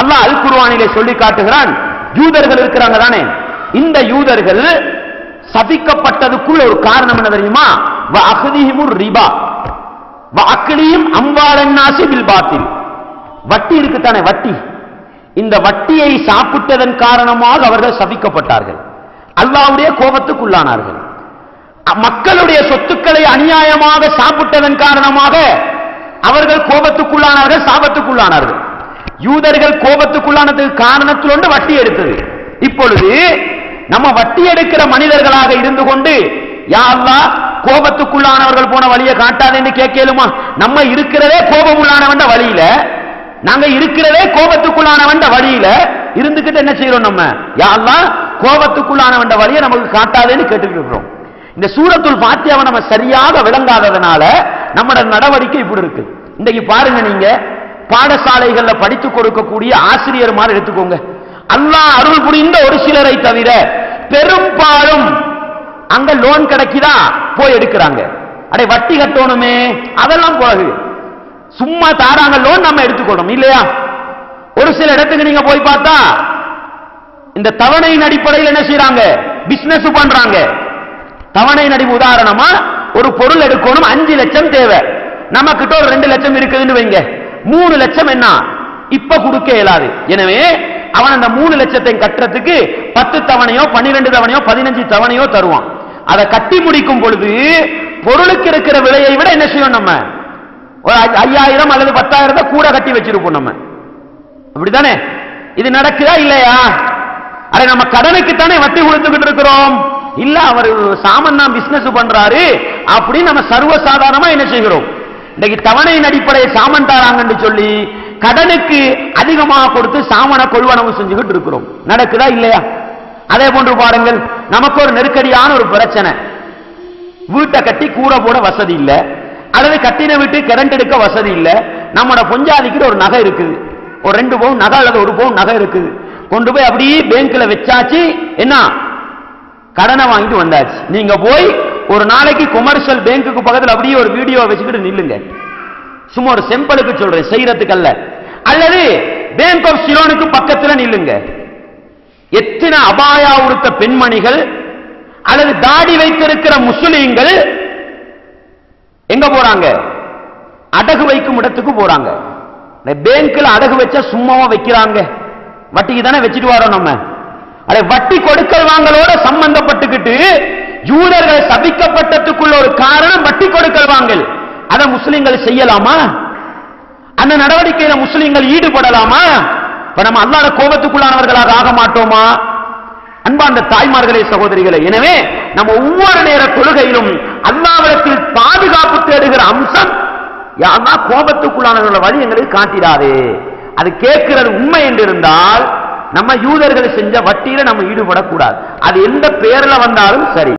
அல்லாஹ் அல் குர்வானிலே சொல்லி காட்டுகிறான் யூதர்கள் இருக்கிறாங்க தானே. இந்த யூதர்கள் சபிக்கப்பட்டதுக்குள்ள ஒரு காரணம் என்ன தெரியுமா? வ அக்திஹிமுர் ரிபா. வ அக்லியும் பில் பாத்தில். வட்டி இருக்குத்தானே வட்டி. இந்த வட்டியை சாப்பிட்டதன் காரணமாக அவர்கள் சபிக்கப்பட்டார்கள். அல்லாஹ்வுடைய கோபத்துக்குள்ளானார்கள். மக்களுடைய சொத்துக்களை அநியாயமாக சாப்பிட்டதன் காரணமாக அவர்கள் கோபத்துக்குள்ளானார்கள் சாபத்துக்குள்ளானார்கள். யூதர்கள் கோபத்துக்குள்ளானதுக்கு காரணத்தில் ஒன்று வட்டி எடுத்தது. இப்பொழுது நம்ம வட்டி எடுக்கிற மனிதர்களாக இருந்து கொண்டு யாரெல்லாம் கோபத்துக்குள்ளானவர்கள் போன வழியை காட்டாதேன்னு கேட்கலுமா? நம்ம இருக்கிறதே கோபம் உள்ளானவன் வழியில நாங்க இருக்கிறதே கோபத்துக்குள்ளானவன் வழியில இருந்துகிட்டு என்ன செய்யறோம் நம்ம? யாரெல்லாம் கோபத்துக்குள்ளானவன் வழியை நமக்கு காட்டாதேன்னு கேட்டுக்கிட்டு இருக்கிறோம். இந்த சூரத்துள் பாத்தியாவை நம்ம சரியாக விளங்காததுனால நம்மட நடவடிக்கை இப்படி இருக்கு. இன்னைக்கு பாருங்க நீங்க பாடசாலைகள்ல படித்து கொடுக்கக்கூடிய ஆசிரியர் மாதிரி எடுத்துக்கோங்க. அல்லாஹ் அருள் புரிந்த ஒரு சிலரை தவிர பெரும்பாலும் அங்க லோன் கிடைக்குதா? போய் எடுக்கிறாங்க. அடே வட்டி கட்டணுமே. அதெல்லாம் போகுது. சும்மா தாராங்க லோன் நம்ம எடுத்துக்கணும் இல்லையா? ஒரு சில இடத்துக்கு நீங்க போய் பார்த்தா இந்த தவணையின் அடிப்படையில் என்ன செய்யறாங்க பிசினஸ் பண்றாங்க. தவணை நடிவு உதாரணமா ஒரு பொருள் எடுக்கணும் அஞ்சு லட்சம் தேவை. நம்ம கிட்ட ஒரு ரெண்டு லட்சம் இருக்குதுன்னு வைங்க. மூணு லட்சம் என்ன? இப்ப கொடுக்க இயலாது. எனவே அவன் அந்த மூணு லட்சத்தை கட்டுறதுக்கு பத்து தவணையோ பன்னிரெண்டு தவணையோ பதினஞ்சு தவணையோ தருவான். அதை கட்டி முடிக்கும் பொழுது பொருளுக்கு இருக்கிற விலையை விட என்ன செய்யும் நம்ம? ஒரு ஐ- ஐயாயிரம் அல்லது பத்தாயிரத்தை கூட கட்டி வச்சிருப்போம் நம்ம. அப்படித்தானே? இது நடக்குதா இல்லையா? அரை நம்ம கடனுக்கு தானே வட்டி கொடுத்துக்கிட்டு இருக்கிறோம். இல்ல அவர் சாமன் தான் பிசினஸ் பண்றாரு. அப்படின்னு நம்ம சர்வசாதாரணமா என்ன செய்கிறோம்? இன்னைக்கு தவணையின் அடிப்படையை சாமன் தாராங்கன்னு சொல்லி கடனுக்கு அதிகமாக கொடுத்து சாமனை கொள்வனவு செஞ்சுக்கிட்டு இருக்கிறோம். நடக்குதா இல்லையா? அதே போன்று பாருங்கள் நமக்கு ஒரு நெருக்கடியான ஒரு பிரச்சனை. வீட்டை கட்டி கூரை போட வசதி இல்லை. அல்லது கட்டின வீட்டு கரண்ட் எடுக்க வசதி இல்லை. நம்மட பொஞ்சாதிக்கு ஒரு நகை இருக்குது. ஒரு ரெண்டு பவுன் நகை அல்லது ஒரு பவுன் நகை இருக்குது. கொண்டு போய் அப்படியே பேங்க்ல வச்சாச்சு என்ன? கடனை வாங்கிட்டு வந்தாச்சு. நீங்க போய் ஒரு நாளைக்கு கொமர்ஷியல் பேங்க்குக்கு பக்கத்தில் அப்படியே ஒரு வீடியோ வச்சுக்கிட்டு நில்லுங்க. சும்மா ஒரு செம்பலுக்கு சொல்றேன் செய்யறதுக்கு அல்ல அல்லது பேங்க் ஆஃப் சிலோனுக்கு பக்கத்தில் நில்லுங்க. எத்தனை அபாயா உடுத்த பெண்மணிகள் அல்லது தாடி வைத்திருக்கிற முஸ்லிம்கள் எங்க போறாங்க? அடகு வைக்கும் இடத்துக்கு போறாங்க. இந்த பேங்க்ல அடகு வச்சா சும்மாவா வைக்கிறாங்க? வட்டிக்கு தானே வச்சுட்டு வரோம் நம்ம. அட வட்டி கொடுக்கல் வாங்கலோட சம்பந்தப்பட்டுக்கிட்டு யூதர்கள் சபிக்கப்பட்டதுக்குள்ள ஒரு காரணம் வட்டி கொடுக்கல் வாங்கல். அதை முஸ்லிம்கள் செய்யலாமா? அந்த நடவடிக்கையில முஸ்லிம்கள் ஈடுபடலாமா? இப்ப நம்ம அல்லாத கோபத்துக்குள்ளானவர்களாக ஆக மாட்டோமா? அன்பார்ந்த தாய்மார்களே சகோதரிகளே எனவே நம்ம ஒவ்வொரு நேர தொழுகையிலும் அல்லாவிடத்தில் பாதுகாப்பு தேடுகிற அம்சம் யாரா கோபத்துக்குள்ளானவர்களோட வழி எங்களுக்கு காட்டிடாதே. அது கேட்கிறது உண்மை என்று இருந்தால் நம்ம யூதர்கள் செஞ்ச வட்டியில நம்ம ஈடுபடக்கூடாது. அது எந்த பெயர்ல வந்தாலும் சரி.